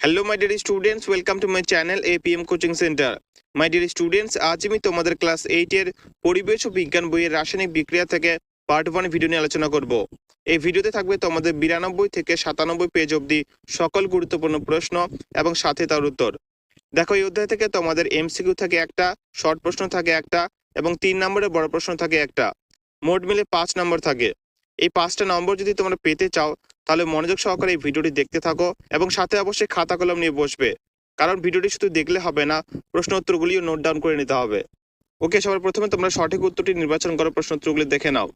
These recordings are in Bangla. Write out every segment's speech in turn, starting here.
Hello my dear students welcome to my channel APM coaching centre my dear students আজ আমি তোমাদের ক্লাস এইটের পরিবেশ ও বিজ্ঞান বইয়ের রাসায়নিক বিক্রিয়া থেকে পার্ট ওয়ান ভিডিও নিয়ে আলোচনা করব। এই ভিডিওতে থাকবে তোমাদের বিরানব্বই থেকে সাতানব্বই পেজ অবধি সকল গুরুত্বপূর্ণ প্রশ্ন এবং সাথে তার উত্তর। দেখো, এই অধ্যায় থেকে তোমাদের এমসিকিউ থাকে একটা শর্ট প্রশ্ন থাকে একটা এবং তিন নম্বরের বড় প্রশ্ন থাকে একটা। মোট মিলে পাঁচ নম্বর থাকে। এই পাঁচটা নম্বর যদি তোমরা পেতে চাও, তাহলে মনোযোগ সহকারে এই ভিডিওটি দেখতে থাকো এবং সাথে অবশ্যই খাতা কলম নিয়ে বসবে। কারণ ভিডিওটি শুধু দেখলে হবে না প্রশ্ন উত্তরগুলিও নোট ডাউন করে নিতে হবে। ওকে সবার প্রথমে তোমরা সঠিক উত্তরটি নির্বাচন করো প্রশ্ন উত্তরগুলি দেখে নাও।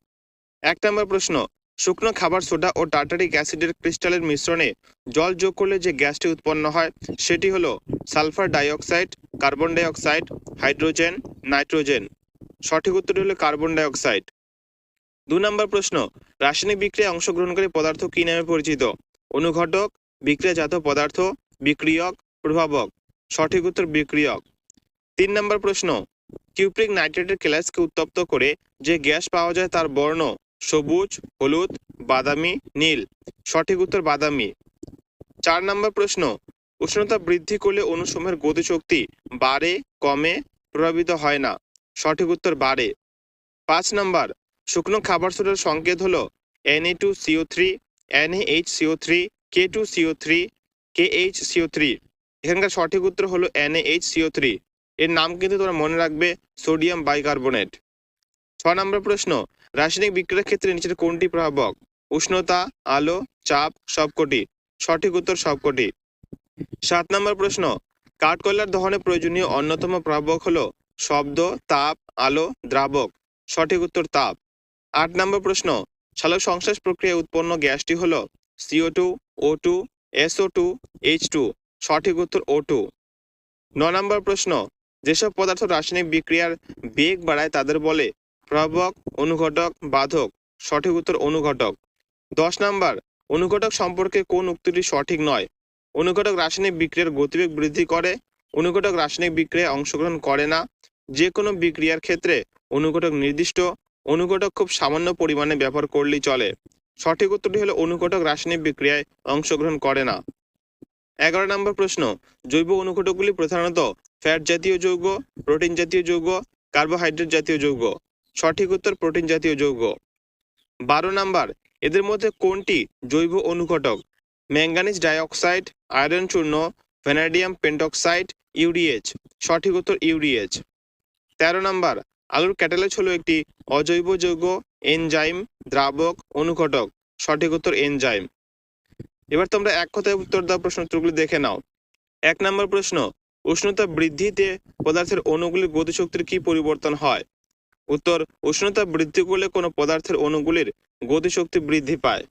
এক নম্বর প্রশ্ন, শুকনো খাবার সোডা ও টার্টারিক অ্যাসিডের ক্রিস্টালের মিশ্রণে জল যোগ করলে যে গ্যাসটি উৎপন্ন হয়, সেটি হলো sulphur dioxide, carbon dioxide, hydrogen, nitrogen. সঠিক উত্তরটি হলো কার্বন ডাইঅক্সাইড। দু নম্বর প্রশ্ন, রাসায়নিক বিক্রিয়ায় অংশগ্রহণকারী পদার্থ কি নামে পরিচিত? অনুঘটক, বিক্রিয়াজাত পদার্থ, বিক্রিয়ক প্রভাবক সঠিক উত্তর বিক্রিয়ক। তিন নম্বর প্রশ্ন, কিউপ্রিক নাইট্রেটের ক্যালাসকে উত্তপ্ত করে যে গ্যাস পাওয়া যায় তার বর্ণ সবুজ, হলুদ, বাদামি, নীল। সঠিক উত্তর বাদামি। চার নম্বর প্রশ্ন, উষ্ণতা বৃদ্ধি করলে অনুসমূহের গতিশক্তি বাড়ে, কমে, প্রভাবিত হয় না। সঠিক উত্তর বাড়ে। পাঁচ নম্বর শুকনো খাবার সোডার সংকেত হলো Na2CO3 two CO three NH CO three K two CO three K H CO three এখানকার সঠিক উত্তর হলো এনএইচ সিও থ্রি এর নাম কিন্তু তোমরা মনে রাখবে সোডিয়াম বাইকার্বনেট। ছ নম্বর প্রশ্ন, রাসায়নিক বিক্রিয়ার ক্ষেত্রে নিচের কোনটি প্রভাবক? উষ্ণতা, আলো, চাপ, সবকটি। সঠিক উত্তর সবকটি। সাত নম্বর প্রশ্ন, কাঠকয়লার দহনে প্রয়োজনীয় অন্যতম প্রভাবক হলো শব্দ, তাপ, আলো, দ্রাবক। সঠিক উত্তর তাপ। আট নম্বর প্রশ্ন সালোক সংশ্লেষ প্রক্রিয়ায় উৎপন্ন গ্যাসটি হলো CO two O two SO two H two সঠিক উত্তর ও টু ন নম্বর প্রশ্ন, যেসব পদার্থ রাসায়নিক বিক্রিয়ার বেগ বাড়ায় তাদের বলে প্রভাবক, অনুঘটক, বাধক, সঠিক উত্তর অনুঘটক। দশ নম্বর, অনুঘটক সম্পর্কে কোন উক্তিটি সঠিক নয়? অনুঘটক রাসায়নিক বিক্রিয়ার গতিবেগ বৃদ্ধি করে, অনুঘটক রাসায়নিক বিক্রিয়ায় অংশগ্রহণ করে না। যে কোনো বিক্রিয়ার ক্ষেত্রে অনুঘটক নির্দিষ্ট অনুঘটক খুব সামান্য পরিমাণে ব্যবহার করলেই চলে। সঠিক উত্তরটি হলো অনুঘটক রাসায়নিক বিক্রিয়ায় অংশগ্রহণ করে না। এগারো নম্বর প্রশ্ন, জৈব অনুঘটকগুলি প্রধানত ফ্যাট জাতীয় যৌগ, প্রোটিন জাতীয় যৌগ, কার্বোহাইড্রেট জাতীয় যৌগ। সঠিক উত্তর, প্রোটিন জাতীয় যৌগ। বারো নাম্বার, এদের মধ্যে কোনটি জৈব অনুঘটক? ম্যাঙ্গানিজ ডাইঅক্সাইড, আয়রন চূর্ণ, ভ্যানাডিয়াম পেন্টক্সাইড ইউরিএচ সঠিক উত্তর ইউরিএচ তেরো নাম্বার আলুর ক্যাটালেজ হলো একটি অজৈব যৌগ এনজাইম দ্রাবক অনুঘটক। সঠিক উত্তর এনজাইম। এবার তোমরা এক কথায় উত্তর দেওয়া প্রশ্ন উত্তরগুলি দেখে নাও। এক নম্বর প্রশ্ন, উষ্ণতা বৃদ্ধিতে পদার্থের অণুগুলির গতিশক্তির কি পরিবর্তন হয়? উত্তর, উষ্ণতা বৃদ্ধি করলে কোনো পদার্থের অণুগুলির গতিশক্তি বৃদ্ধি পায়।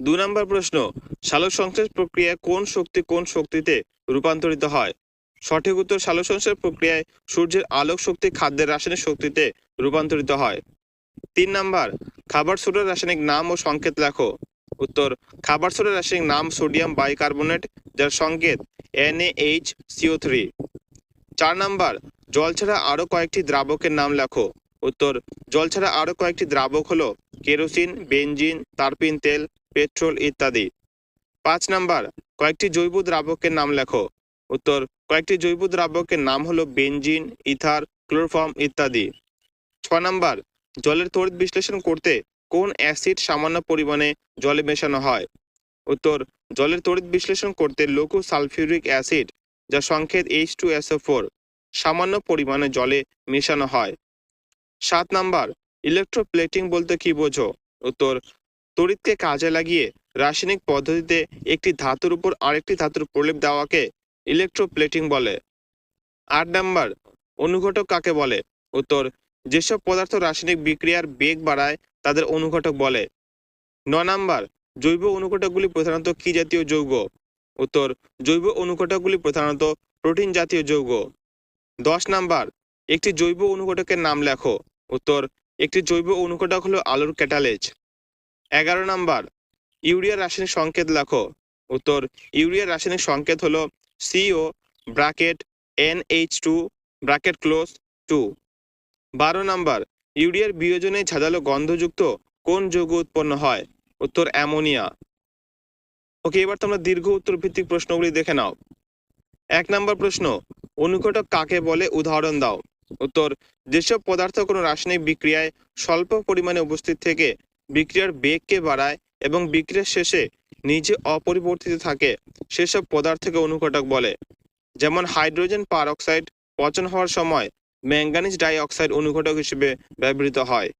দু নম্বর প্রশ্ন সালোক সংশ্লেষ প্রক্রিয়ায় কোন শক্তি কোন শক্তিতে রূপান্তরিত হয়? সঠিক উত্তর সালোক সংশ্লেষ প্রক্রিয়ায় সূর্যের আলোক শক্তি খাদ্যের রাসায়নিক শক্তিতে রূপান্তরিত হয়। তিন নাম্বার, খাবার সোডার রাসায়নিক নাম ও সংকেত লেখো। উত্তর, খাবার সোডার রাসায়নিক নাম সোডিয়াম বাইকার্বনেট, যার সংকেত NaH সিও থ্রি চার নাম্বার, জল ছাড়া আরও কয়েকটি দ্রাবকের নাম লেখো। উত্তর, জল ছাড়া আরও কয়েকটি দ্রাবক হলো কেরোসিন, বেনজিন, তারপিন তেল, পেট্রোল ইত্যাদি। পাঁচ নাম্বার, কয়েকটি জৈব দ্রাবকের নাম লেখো। উত্তর। কয়েকটি জৈব দ্রাবকের নাম হলো বেঞ্জিন ইথার, ক্লোরোফর্ম ইত্যাদি। ছ নাম্বার, জলের তড়িৎ বিশ্লেষণ করতে কোন অ্যাসিড সামান্য পরিমাণে জলে মেশানো হয়? উত্তর, জলের তড়িৎ বিশ্লেষণ করতে লঘু সালফিউরিক অ্যাসিড, যা সংকেত এইচ টু ফোর সামান্য পরিমাণে জলে মেশানো হয়। সাত নাম্বার ইলেকট্রোপ্লেটিং বলতে কি বোঝো? উত্তর, তড়িৎকে কাজে লাগিয়ে রাসায়নিক পদ্ধতিতে একটি ধাতুর উপর আরেকটি ধাতুর প্রলেপ দেওয়াকে ইলেকট্রোপ্লেটিং বলে। আট নাম্বার, অনুঘটক কাকে বলে? উত্তর, যেসব পদার্থ রাসায়নিক বিক্রিয়ার বেগ বাড়ায়, তাদের অনুঘটক বলে। ন নাম্বার, জৈব অনুঘটকগুলি প্রধানত কি জাতীয় যৌগ? উত্তর, জৈব অনুঘটকগুলি প্রধানত প্রোটিন জাতীয় যৌগ। দশ নাম্বার, একটি জৈব অনুঘটকের নাম লেখো। উত্তর, একটি জৈব অনুঘটক হলো আলুর ক্যাটালেজ। এগারো নাম্বার, ইউরিয়ার রাসায়নিক সংকেত লেখো। উত্তর, ইউরিয়ার রাসায়নিক সংকেত হলো CO bracket N H two bracket close two বারো নাম্বার, ইউরিয়ার বিয়োজনে ঝাঁঝালো গন্ধযুক্ত কোন যৌগ উৎপন্ন হয়? উত্তর, অ্যামোনিয়া। ওকে, এবার তোমরা দীর্ঘ উত্তর ভিত্তিক প্রশ্নগুলি দেখে নাও। এক নম্বর প্রশ্ন, অনুঘটক কাকে বলে? উদাহরণ দাও। উত্তর, যেসব পদার্থ কোনো রাসায়নিক বিক্রিয়ায় স্বল্প পরিমাণে উপস্থিত থেকে বিক্রিয়ার বেগকে বাড়ায় এবং বিক্রিয়ার শেষে নিজে অপরিবর্তিত থাকে, সেসব পদার্থকে অনুঘটক বলে। যেমন হাইড্রোজেন পারঅক্সাইড পচন হওয়ার সময় ম্যাঙ্গানিজ ডাই অক্সাইড অনুঘটক হিসেবে ব্যবহৃত হয়।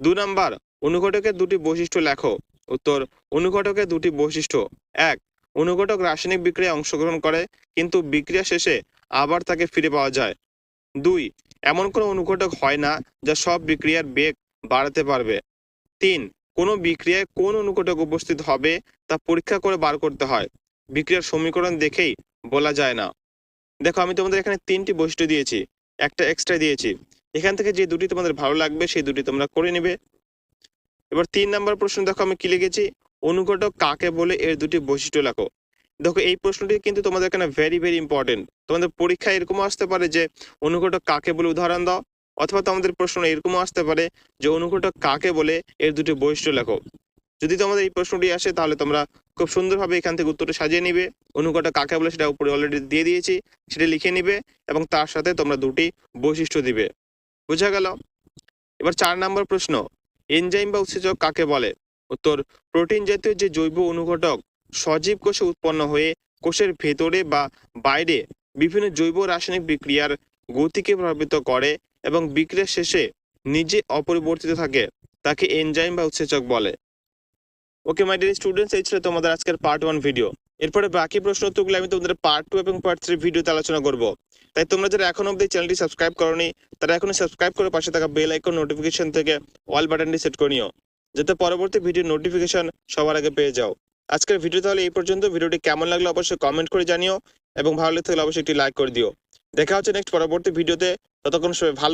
দু নম্বর, অনুঘটকের দুটি বৈশিষ্ট্য লেখো। উত্তর, অনুঘটকের দুটি বৈশিষ্ট্য। এক, অনুঘটক রাসায়নিক বিক্রিয়ায় অংশগ্রহণ করে, কিন্তু বিক্রিয়া শেষে আবার তাকে ফিরে পাওয়া যায়। দুই, এমন কোনো অনুঘটক হয় না যা সব বিক্রিয়ার বেগ বাড়াতে পারবে। তিন কোনো বিক্রিয়ায় কোন অনুঘটক উপস্থিত হবে তা পরীক্ষা করে বার করতে হয়। বিক্রিয়ার সমীকরণ দেখেই বলা যায় না। দেখো, আমি তোমাদের এখানে তিনটি বৈশিষ্ট্য দিয়েছি। একটা এক্সট্রা দিয়েছি। এখান থেকে যে দুটি তোমাদের ভালো লাগবে, সেই দুটি তোমরা করে নিবে। এবার তিন নাম্বার প্রশ্ন, দেখো আমি কি লিখেছি? অনুঘটক কাকে বলে এর দুটি বৈশিষ্ট্য লেখো। দেখো, এই প্রশ্নটি কিন্তু তোমাদের এখানে ভেরি ভেরি ইম্পর্টেন্ট তোমাদের পরীক্ষায় এরকমও আসতে পারে যে, অনুঘটক কাকে বলে উদাহরণ দাও। অথবা তোমাদের প্রশ্ন এরকমও আসতে পারে যে অনুঘটক কাকে বলে এর দুটি বৈশিষ্ট্য লেখো। যদি তোমাদের এই প্রশ্নটি আসে তাহলে তোমরা খুব সুন্দরভাবে এখান থেকে উত্তরটা সাজিয়ে নিবে, অনুঘটক কাকে বলে সেটা উপরে অলরেডি দিয়ে দিয়েছি, সেটা লিখে নিবে এবং তার সাথে তোমরা দুটি বৈশিষ্ট্য দিবে। বোঝা গেল? এবার চার নম্বর প্রশ্ন এনজাইম বা উৎসেচক কাকে বলে? উত্তর প্রোটিন জাতীয় যে জৈব অনুঘটক সজীব কোষে উৎপন্ন হয়ে কোষের ভেতরে বা বাইরে বিভিন্ন জৈব রাসায়নিক বিক্রিয়ার গতিকে প্রভাবিত করে এবং বিক্রিয়া শেষে নিজে অপরিবর্তিত থাকে, তাকে এনজাইম বা উৎসেচক বলে। ওকে মাই ডিয়ার স্টুডেন্টস এই ছিল তোমাদের আজকের পার্ট ওয়ান ভিডিও এরপরে বাকি প্রশ্ন উত্তরগুলো আমি তোমাদের পার্ট টু এবং পার্ট থ্রি ভিডিওতে আলোচনা করব। তাই তোমরা যারা এখন অব্দি চ্যানেলটি সাবস্ক্রাইব করনি, তারা এখনই সাবস্ক্রাইব করে পাশে থাকা বেল আইকন নোটিফিকেশন থেকে অল বাটনটি সেট করে নিও, যাতে পরবর্তী ভিডিও নোটিফিকেশন সবার আগে পেয়ে যাও। আজকের ভিডিও তাহলে এই পর্যন্ত। ভিডিওটি কেমন লাগল অবশ্যই কমেন্ট করে জানিও এবং ভালো লাগলে অবশ্যই একটি লাইক করে দিও। দেখা হচ্ছে নেক্সট পরবর্তী ভিডিওতে ততক্ষণ সবাই ভালো